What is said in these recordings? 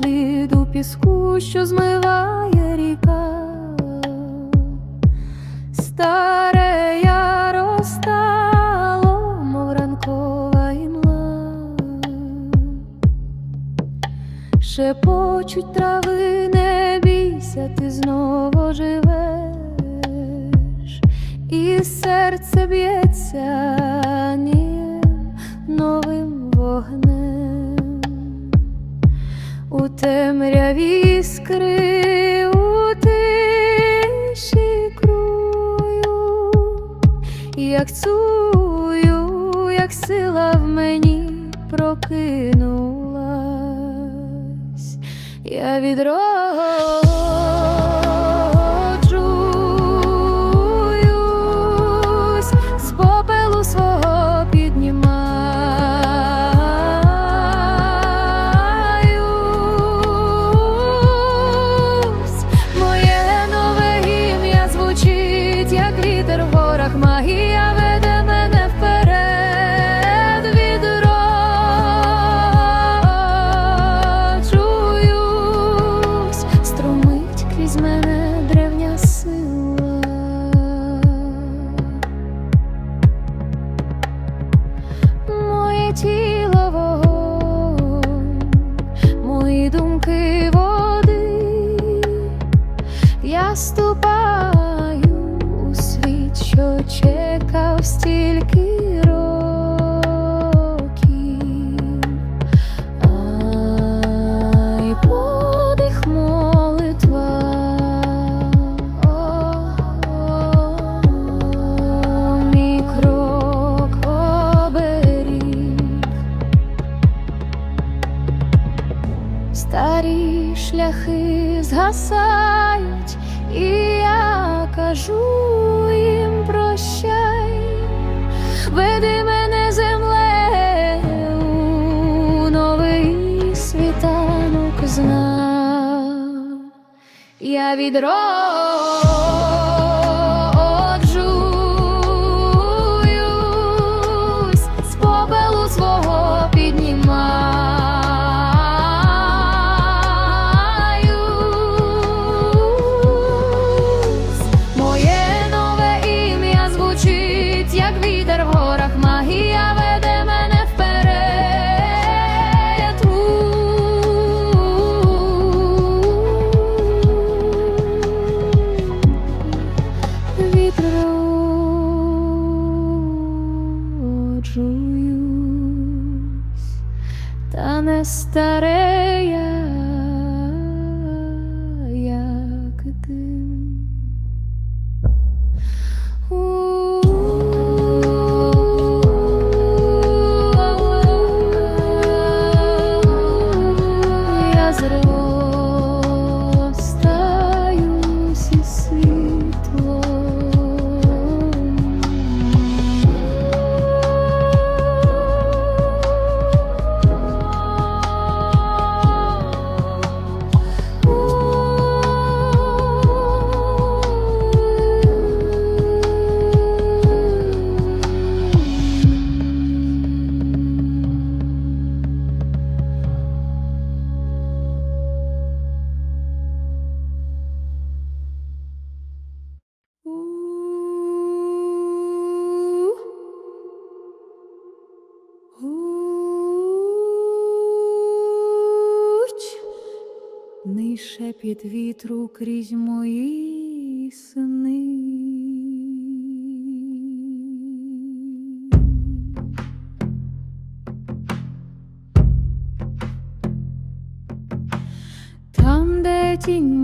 сліду піску, що змиває ріка, старе я розтало, мов ранкова імла, шепочуть трави, не бійся, ти знову живеш, і серце б'ється нієм новим вогнем. Темряві іскри, у тиші крую, як цую, як сила в мені прокинулась, я відроджуюсь, згасають, і я кажу їм прощай, веди мене землею, у новий світанок знав. Я відроджуюсь, як шепіт вітру крізь мої сни. Там, де тінь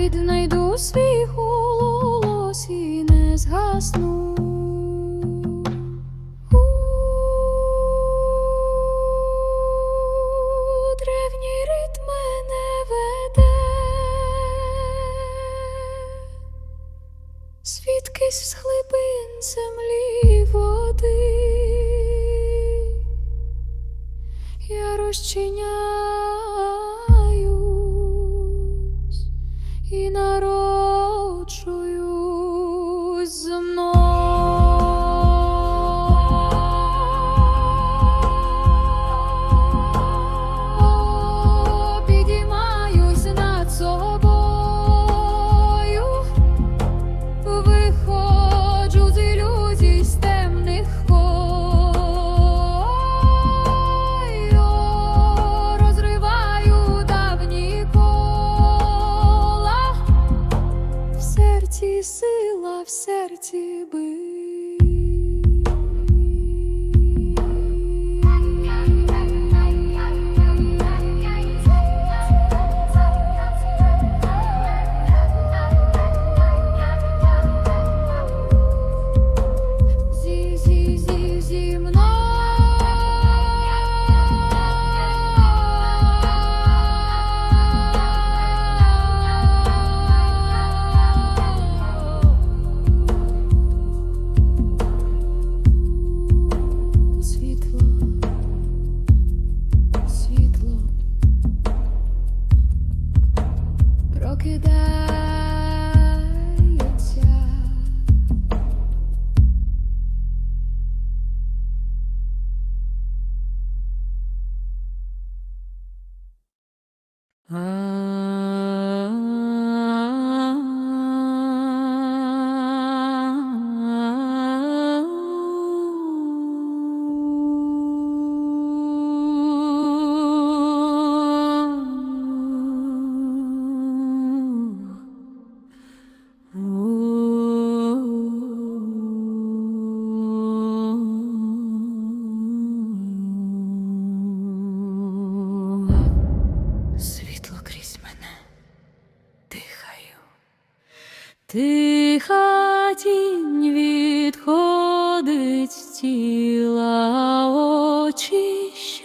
віднайду свій голос і не згасну. Тиха тінь відходить з тіла, очищає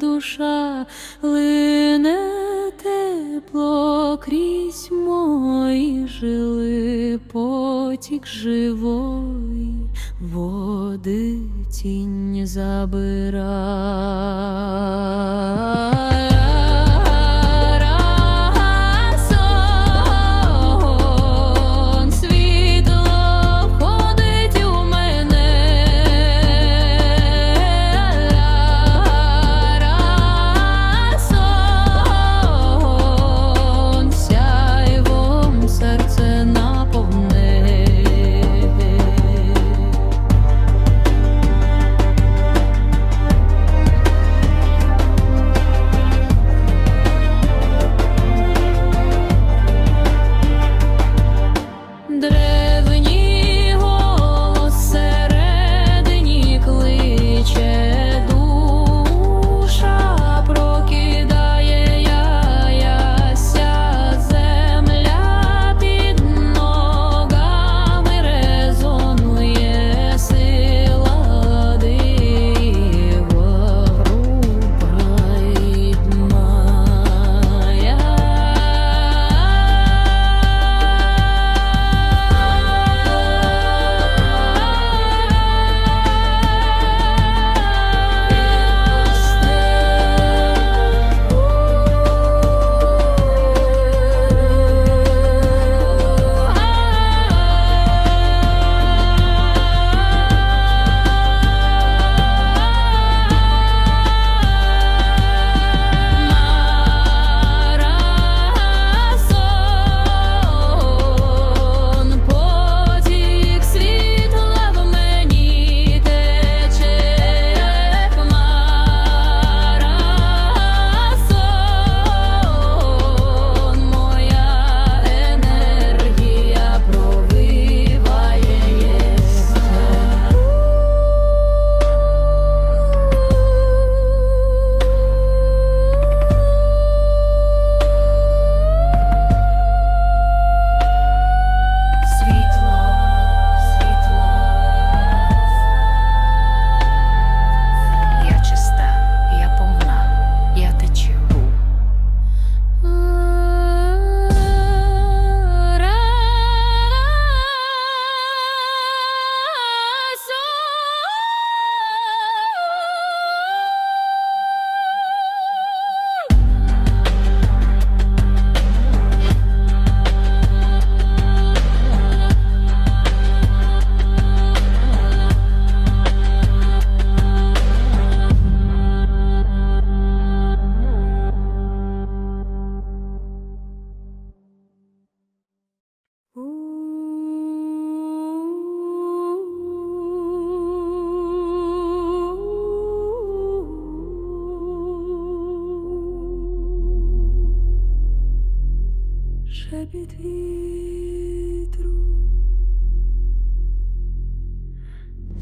душа, лине тепло крізь мої жили потік живої води тінь забирає.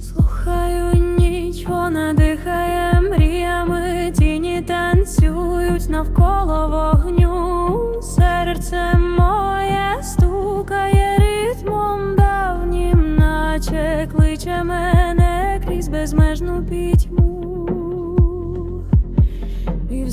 Слухаю ніч, вона мріями, тіні танцюють навколо вогню. Серце моє стукає ритмом давнім, наче кличе мене крізь безмежну пітьму. І в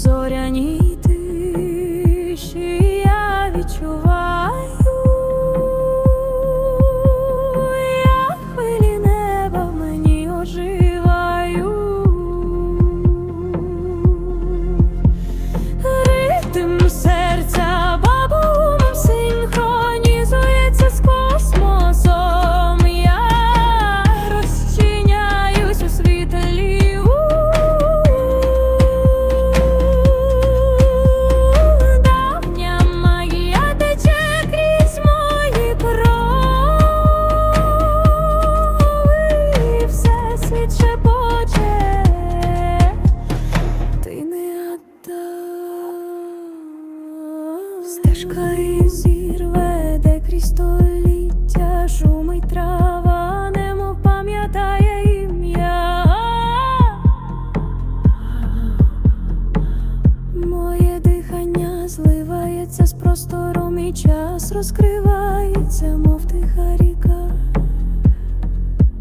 розкривається, мов тиха ріка.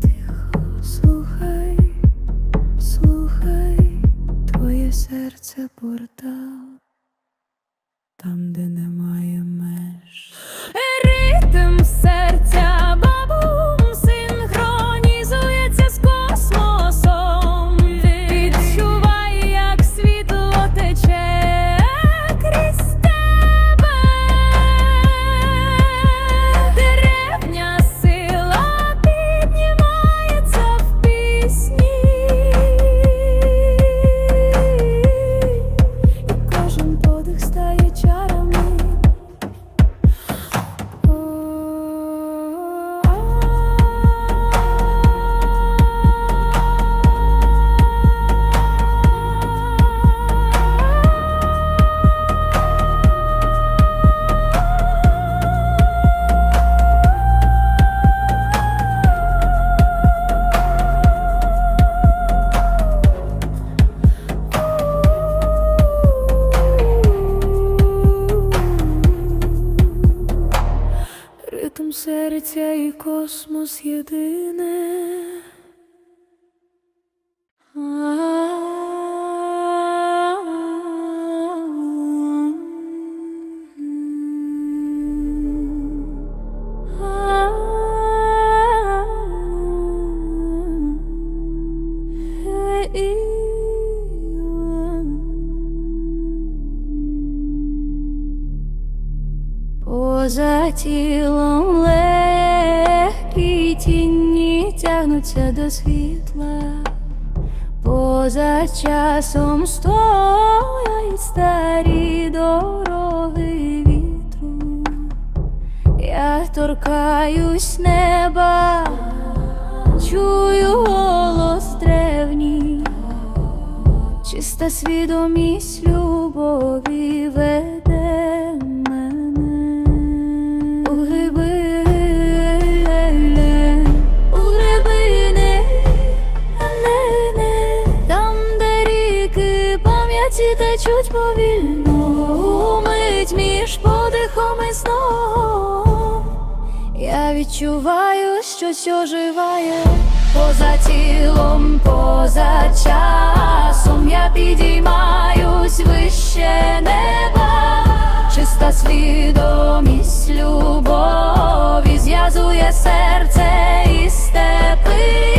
Тихо, слухай, слухай, твоє серце портал, Ритм серця і космос єдине. Поза тягнуться до світла, поза часом стоять старі дороги вітру. Я торкаюсь неба, чую голос древній, чиста свідомість любові течуть повільно, мить між подихом і сном. Я відчуваю, щось оживає поза тілом, поза часом. Я підіймаюсь вище неба, чиста свідомість любові зв'язує серце і степи.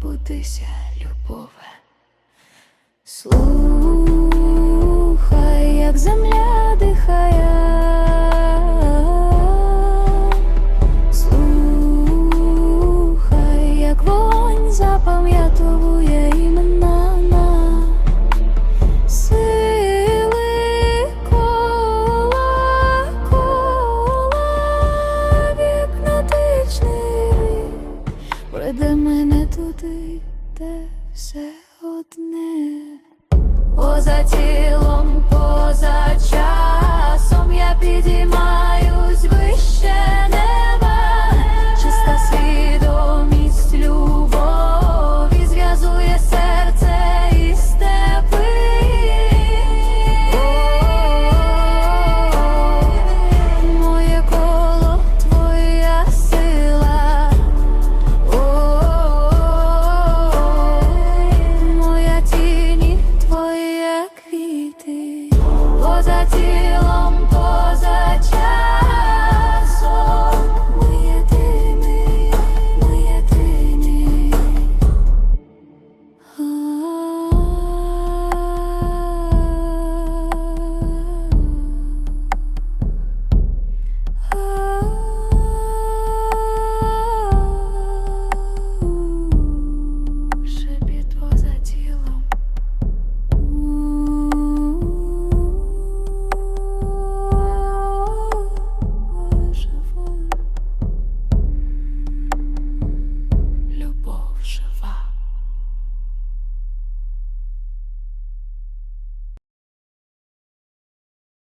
Пробудися, любове. Слухай, як земля дихає,